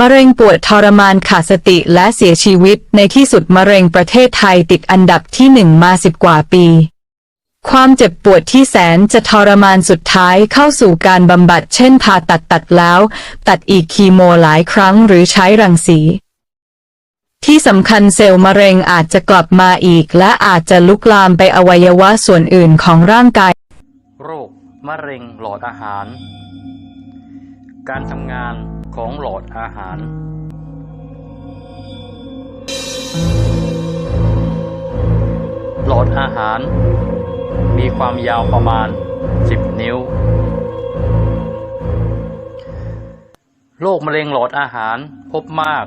มะเร็งปวดทรมานขาดสติและเสียชีวิต ในที่สุดมะเร็งประเทศไทยติดอันดับที่หนึ่งมาสิบกว่าปี ความเจ็บปวดที่แสนจะทรมานสุดท้ายเข้าสู่การบำบัดเช่นผ่าตัดตัดแล้ว ตัดอีกคีโมหลายครั้งหรือใช้รังสี ที่สำคัญเซลล์มะเร็งอาจจะกลับมาอีก และอาจจะลุกลามไปอวัยวะส่วนอื่นของร่างกาย โรคมะเร็งหลอดอาหาร การทำงาน ของหลอดอาหารหลอดอาหาร มีความยาวประมาณ 10 นิ้ว โรคมะเร็งหลอดอาหารพบมาก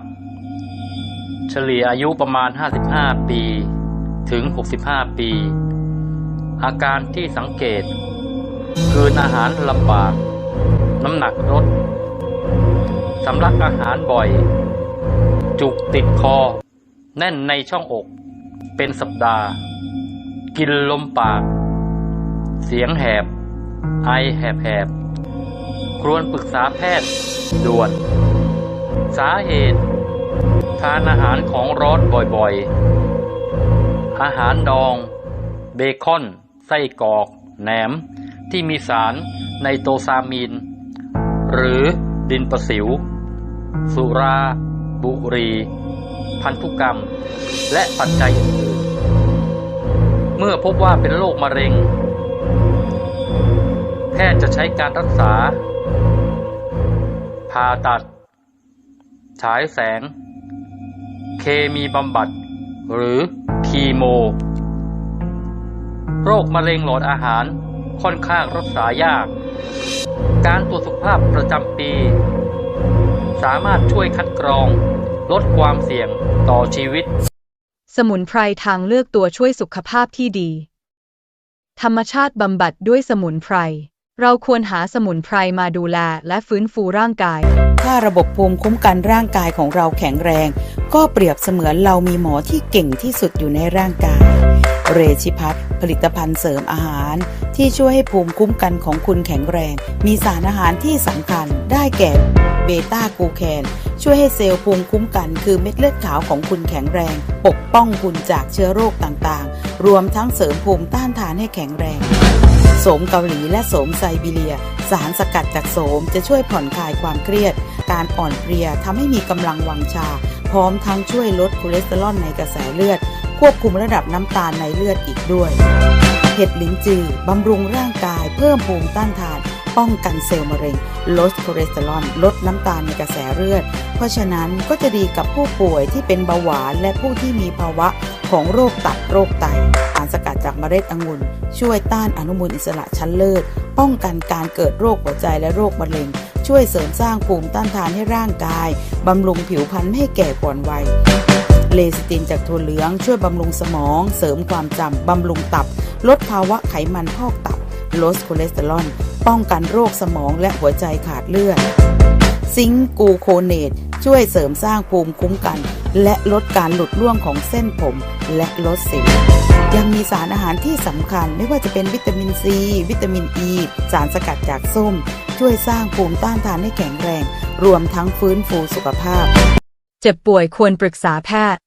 เฉลี่ยอายุประมาณ 55 ปี ถึง 65 ปี อาการที่สังเกต คืนอาหารลำบาก น้ำหนักลด สำลักอาหารบ่อย จุกติดคอ แน่นในช่องอก เป็นสัปดาห์ กินลมปาก เสียงแหบ ไอแหบแหบๆควรปรึกษาแพทย์ ด่วน สาเหตุ ทานอาหารของร้อนบ่อยๆ อาหารดอง เบคอน ไส้กรอก แหนม ที่มีสารไนโตซามีน หรือดินประสิว สุรา บุหรีพันธุกรรม และปัจจัยอื่นๆ เมื่อพบว่าเป็นโรคมะเร็ง แพทย์จะใช้การรักษา ผ่าตัด ฉายแสง เคมีบำบัด หรือคีโม โรคมะเร็งหลอดอาหารค่อนข้างรักษายาก การตรวจสุขภาพประจำปี สามารถช่วยคัดกรอง ลดความเสี่ยงต่อชีวิต สมุนไพรทางเลือกตัวช่วยสุขภาพที่ดี ธรรมชาติบำบัดด้วยสมุนไพร เราควรหาสมุนไพรมาดูแลและฟื้นฟูร่างกาย ถ้าระบบภูมิคุ้มกันร่างกายของเราแข็งแรง ก็เปรียบเสมือนเรามีหมอที่เก่งที่สุดอยู่ในร่างกาย เรชิพัฒผลิตภัณฑ์เสริมอาหาร ที่ช่วยให้ภูมิคุ้มกันของคุณแข็งแรง มีสารอาหารที่สำคัญได้แก่เบต้ากูแคนช่วยให้เซลล์ภูมิคุ้มกัน คือเม็ดเลือดขาวของคุณแข็งแรง ปกป้องคุณจากเชื้อโรคต่างๆ รวมทั้งเสริมภูมิต้านทานให้แข็งแรงโสมเกาหลีและโสมไซบีเรีย สารสกัดจากโสมจะช่วยผ่อนคลายความเครียด การอ่อนเพลียทำให้มีกำลังวังชา พร้อมทั้งช่วยลดคอเลสเตอรอลในกระแสเลือด ควบคุมระดับน้ำตาลในเลือดอีกด้วย เห็ดลิ้นจือบำรุงร่างกาย เพิ่มภูมิต้านทาน ป้องกันเซลล์มะเร็ง ลดคอเลสเตอรอลลดน้ำตาลในกระแสเลือด เพราะฉะนั้นก็จะดีกับผู้ป่วยที่เป็นเบาหวานและผู้ที่มีภาวะของโรคตับโรคไตสารสกัดจากเมล็ดองุ่น ช่วยต้านอนุมูลอิสระชั้นเลิศ ป้องกันการเกิดโรคหัวใจและโรคมะเร็งช่วยเสริมสร้างภูมิต้านทานให้ร่างกาย บำรุงผิวพรรณให้แก่ก่อนวัย เลซิตินจากถั่วเหลืองช่วยบำรุงสมอง เสริมความจำบำรุงตับ ลดภาวะไขมันพอกตับ ลดคอเลสเตอรอล ป้องกันโรคสมองและหัวใจขาดเลือด ซิงกูโคเนตช่วยเสริมสร้างภูมิคุ้มกัน และลดการหลุดร่วงของเส้นผม และลดสิวยังมีสารอาหารที่สำคัญไม่ว่าจะเป็นวิตามินซี วิตามินอ e, ีสารสกัดจากส้ม ช่วยสร้างภูมิต้านทานให้แข็งแรง รวมทั้งฟื้นฟูสุขภาพ เจ็บป่วยควรปรึกษาแพทย์